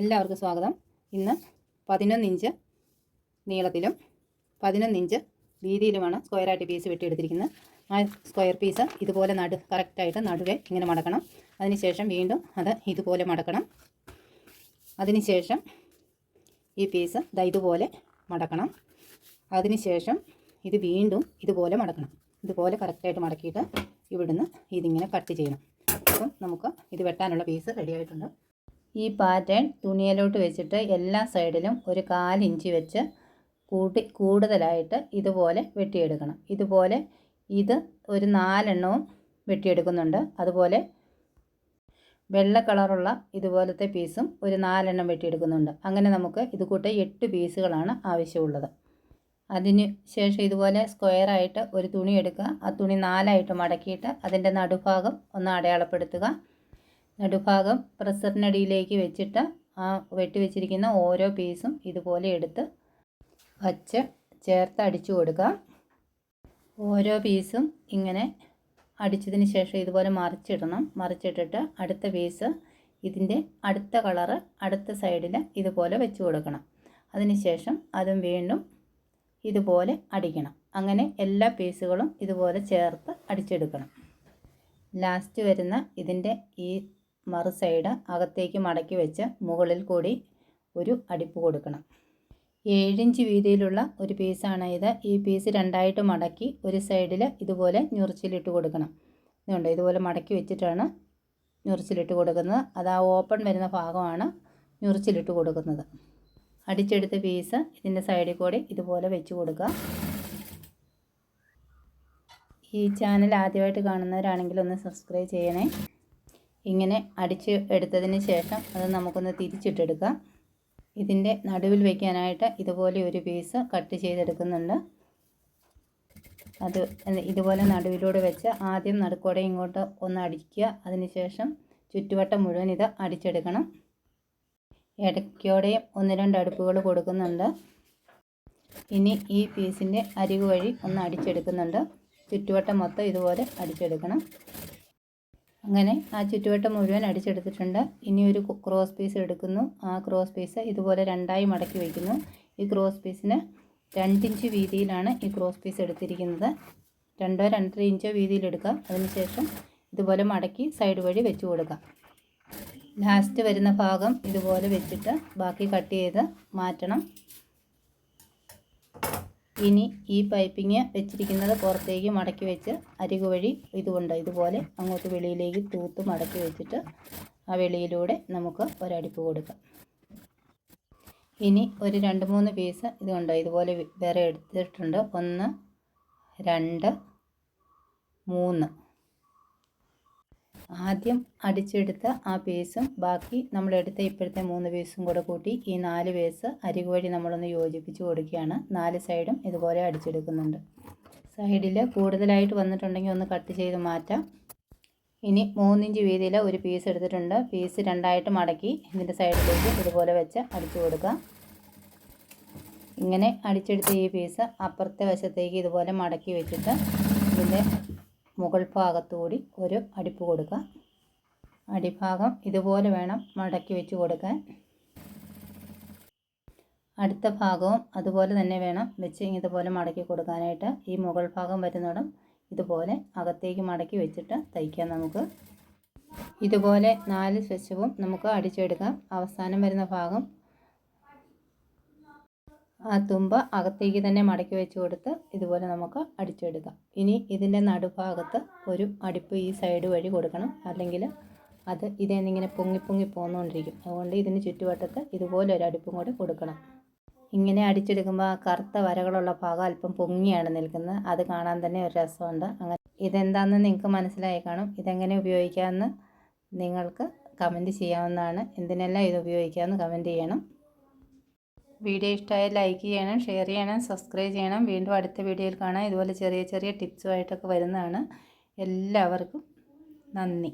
എല്ലാവർക്കും സ്വാഗതം. ഇന്ന് പതിനൊന്ന് ഇഞ്ച് നീളത്തിലും പതിനൊന്ന് ഇഞ്ച് വീതിയിലുമാണ് സ്ക്വയറായിട്ട് പീസ് വെട്ടിയെടുത്തിരിക്കുന്നത്. ആ സ്ക്വയർ പീസ് ഇതുപോലെ നടു കറക്റ്റായിട്ട് നടുവെ ഇങ്ങനെ മടക്കണം. അതിനുശേഷം വീണ്ടും അത് ഇതുപോലെ മടക്കണം. അതിനുശേഷം ഈ പീസ് ദാ ഇതുപോലെ മടക്കണം. അതിനുശേഷം ഇത് വീണ്ടും ഇതുപോലെ മടക്കണം. ഇതുപോലെ കറക്റ്റായിട്ട് മടക്കിയിട്ട് ഇവിടുന്ന് ഇതിങ്ങനെ കട്ട് ചെയ്യണം. അപ്പം നമുക്ക് ഇത് വെട്ടാനുള്ള പീസ് റെഡി ആയിട്ടുണ്ട്. ഈ പാറ്റേൺ തുണിയിലോട്ട് വെച്ചിട്ട് എല്ലാ സൈഡിലും ഒരു കാലിഞ്ച് വെച്ച് കൂട്ടി കൂടുതലായിട്ട് ഇതുപോലെ വെട്ടിയെടുക്കണം. ഇതുപോലെ ഇത് ഒരു നാലെണ്ണവും വെട്ടിയെടുക്കുന്നുണ്ട്. അതുപോലെ വെള്ള കളറുള്ള ഇതുപോലത്തെ പീസും ഒരു നാലെണ്ണം വെട്ടിയെടുക്കുന്നുണ്ട്. അങ്ങനെ നമുക്ക് ഇത് കൂട്ട് എട്ട് പീസുകളാണ് ആവശ്യമുള്ളത്. അതിന് ശേഷം ഇതുപോലെ സ്ക്വയറായിട്ട് ഒരു തുണി എടുക്കുക. ആ തുണി നാലായിട്ട് മടക്കിയിട്ട് അതിന്റെ നടുഭാഗം ഒന്ന് അടയാളപ്പെടുത്തുക. നടുഭാഗം പ്രസറിനടിയിലേക്ക് വെച്ചിട്ട് ആ വെട്ടി വെച്ചിരിക്കുന്ന ഓരോ പീസും ഇതുപോലെ എടുത്ത് വച്ച് ചേർത്ത് അടിച്ചു കൊടുക്കുക ഓരോ പീസും ഇങ്ങനെ അടിച്ചതിന് ശേഷം ഇതുപോലെ മറിച്ചിടണം. മറിച്ചിട്ടിട്ട് അടുത്ത പീസ് ഇതിന്റെ അടുത്ത കളറ് അടുത്ത സൈഡിൽ ഇതുപോലെ വെച്ച് കൊടുക്കണം. അതിനുശേഷം അതും വീണ്ടും ഇതുപോലെ അടിക്കണം. അങ്ങനെ എല്ലാ പീസുകളും ഇതുപോലെ ചേർത്ത് അടിച്ചെടുക്കണം. ലാസ്റ്റ് വരുന്ന ഇതിന്റെ ഈ മറു സൈഡ് അകത്തേക്ക് മടക്കി വെച്ച് മുകളിൽ കൂടി ഒരു അടിപ്പ് കൊടുക്കണം. ഏഴിഞ്ച് വീതിയിലുള്ള ഒരു പീസാണ് ഇത്. ഈ പീസ് രണ്ടായിട്ട് മടക്കി ഒരു സൈഡിൽ ഇതുപോലെ ഞുറിച്ചിലിട്ട് കൊടുക്കണം. ഇതുണ്ട് ഇതുപോലെ മടക്കി വെച്ചിട്ടാണ് ഞുറിച്ചിലിട്ട് കൊടുക്കുന്നത്. അത് ആ ഓപ്പൺ വരുന്ന ഭാഗമാണ് ഞുറിച്ചിലിട്ട് കൊടുക്കുന്നത്. അടിച്ചെടുത്ത പീസ് ഇതിന്റെ സൈഡിൽ കൂടി ഇതുപോലെ വെച്ച് കൊടുക്കുക. ഈ ചാനൽ ആദ്യമായിട്ട് കാണുന്നവരാണെങ്കിൽ ഒന്ന് സബ്സ്ക്രൈബ് ചെയ്യണേ. ഇങ്ങനെ അടിച്ച് എടുത്തതിന് ശേഷം അത് നമുക്കൊന്ന് തിരിച്ചിട്ടെടുക്കാം. ഇതിന്റെ നടുവിൽ വയ്ക്കാനായിട്ട് ഇതുപോലെ ഒരു പീസ് കട്ട് ചെയ്തെടുക്കുന്നുണ്ട്. അത് ഇതുപോലെ നടുവിലൂടെ വെച്ച് ആദ്യം നടുക്കോടെ ഇങ്ങോട്ട് ഒന്ന് അടിക്കുക. അതിനുശേഷം ചുറ്റുവട്ടം മുഴുവൻ ഇത് അടിച്ചെടുക്കണം. ഇടയ്ക്കോടെയും ഒന്ന് രണ്ട് അടുപ്പുകൾ കൊടുക്കുന്നുണ്ട്. ഇനി ഈ പീസിന്റെ അരികു വഴി ഒന്ന് അടിച്ചെടുക്കുന്നുണ്ട്. ചുറ്റുവട്ടം മൊത്തം ഇതുപോലെ അടിച്ചെടുക്കണം. അങ്ങനെ ആ ചുറ്റുവട്ടം മുഴുവൻ അടിച്ചെടുത്തിട്ടുണ്ട്. ഇനി ഒരു ക്രോസ് പീസ് എടുക്കുന്നു. ആ ക്രോസ് പീസ് ഇതുപോലെ രണ്ടായി മടക്കി വയ്ക്കുന്നു. ഈ ക്രോസ് പീസിന് രണ്ടിഞ്ച് വീതിയിലാണ് ഈ ക്രോസ് പീസ് എടുത്തിരിക്കുന്നത്. രണ്ടോ രണ്ടര ഇഞ്ചോ വീതിയിലെടുക്കുക അതിനുശേഷം ഇതുപോലെ മടക്കി സൈഡ് വഴി വെച്ച് കൊടുക്കുക. ലാസ്റ്റ് വരുന്ന ഭാഗം ഇതുപോലെ വെച്ചിട്ട് ബാക്കി കട്ട് ചെയ്ത് മാറ്റണം. ഇനി ഈ പൈപ്പിങ് വെച്ചിരിക്കുന്നത് പുറത്തേക്ക് മടക്കി വെച്ച് അരികു വഴി ഇതുകൊണ്ട് ഇതുപോലെ അങ്ങോട്ട് വെളിയിലേക്ക് തൂത്ത് മടക്കി വെച്ചിട്ട് ആ വെളിയിലൂടെ നമുക്ക് ഒരടിപ്പ് കൊടുക്കാം. ഇനി ഒരു രണ്ട് മൂന്ന് പീസ് ഇതുകൊണ്ട് ഇതുപോലെ വേറെ എടുത്തിട്ടുണ്ട്. ഒന്ന് രണ്ട് മൂന്ന്. ആദ്യം അടിച്ചെടുത്ത ആ പീസും ബാക്കി നമ്മളെടുത്ത ഇപ്പോഴത്തെ മൂന്ന് പീസും കൂടെ കൂട്ടി ഈ നാല് പീസ് അരികു വഴി നമ്മളൊന്ന് യോജിപ്പിച്ച് കൊടുക്കുകയാണ്. നാല് സൈഡും ഇതുപോലെ അടിച്ചെടുക്കുന്നുണ്ട്. സൈഡിൽ കൂടുതലായിട്ട് വന്നിട്ടുണ്ടെങ്കിൽ ഒന്ന് കട്ട് ചെയ്ത് മാറ്റാം. ഇനി മൂന്നിഞ്ച് വീതിയിൽ ഒരു പീസ് എടുത്തിട്ടുണ്ട്. പീസ് രണ്ടായിട്ട് മടക്കി ഇതിന്റെ സൈഡിലേക്ക് ഇതുപോലെ വെച്ച് അടിച്ചു കൊടുക്കാം ഇങ്ങനെ അടിച്ചെടുത്ത ഈ പീസ് അപ്പുറത്തെ വശത്തേക്ക് ഇതുപോലെ മടക്കി വെച്ചിട്ട് ഇതിന്റെ മുകൾ ഭാഗത്തുകൂടി ഒരു അടിപ്പ് കൊടുക്കുക അടിഭാഗം ഇതുപോലെ വേണം മടക്കി വെച്ച് കൊടുക്കാൻ. അടുത്ത ഭാഗവും അതുപോലെ തന്നെ വേണം വെച്ച് ഇതുപോലെ മടക്കി കൊടുക്കാനായിട്ട്. ഈ മുകൾ ഭാഗം വരുന്നിടം ഇതുപോലെ അകത്തേക്ക് മടക്കി വെച്ചിട്ട് തയ്ക്കാം നമുക്ക്. ഇതുപോലെ നാല് സ്വച്ഛവും നമുക്ക് അടിച്ചെടുക്കാം. അവസാനം വരുന്ന ഭാഗം ആ തുമ്പ അകത്തേക്ക് തന്നെ മടക്കി വെച്ച് കൊടുത്ത് ഇതുപോലെ നമുക്ക് അടിച്ചെടുക്കാം. ഇനി ഇതിന്റെ നടുഭാഗത്ത് ഒരു അടിപ്പ് ഈ സൈഡ് വഴി കൊടുക്കണം. അല്ലെങ്കിൽ അത് ഇതേന്നിങ്ങനെ പൊങ്ങി പൊങ്ങി പോന്നുകൊണ്ടിരിക്കും അതുകൊണ്ട് ഇതിന് ചുറ്റുവട്ടത്ത് ഇതുപോലെ ഒരു അടുപ്പും കൂടി കൊടുക്കണം. ഇങ്ങനെ അടിച്ചെടുക്കുമ്പോൾ ആ കറുത്ത വരകളുള്ള ഭാഗം അല്പം പൊങ്ങിയാണ് നിൽക്കുന്നത്. അത് കാണാൻ തന്നെ ഒരു രസമുണ്ട്. അങ്ങനെ ഇതെന്താണെന്ന് നിങ്ങൾക്ക് മനസ്സിലായി കാണും. ഇതെങ്ങനെ ഉപയോഗിക്കാമെന്ന് നിങ്ങൾക്ക് കമന്റ് ചെയ്യാവുന്നതാണ്. എന്തിനെല്ലാം ഇത് ഉപയോഗിക്കാമെന്ന് കമന്റ് ചെയ്യണം. വീഡിയോ ഇഷ്ടമായാൽ ലൈക്ക് ചെയ്യണം ഷെയർ ചെയ്യണം സബ്സ്ക്രൈബ് ചെയ്യണം. വീണ്ടും അടുത്ത വീഡിയോയിൽ കാണാം. ഇതുപോലെ ചെറിയ ചെറിയ ടിപ്സുമായിട്ടൊക്കെ വരുന്നതാണ്. എല്ലാവർക്കും നന്ദി.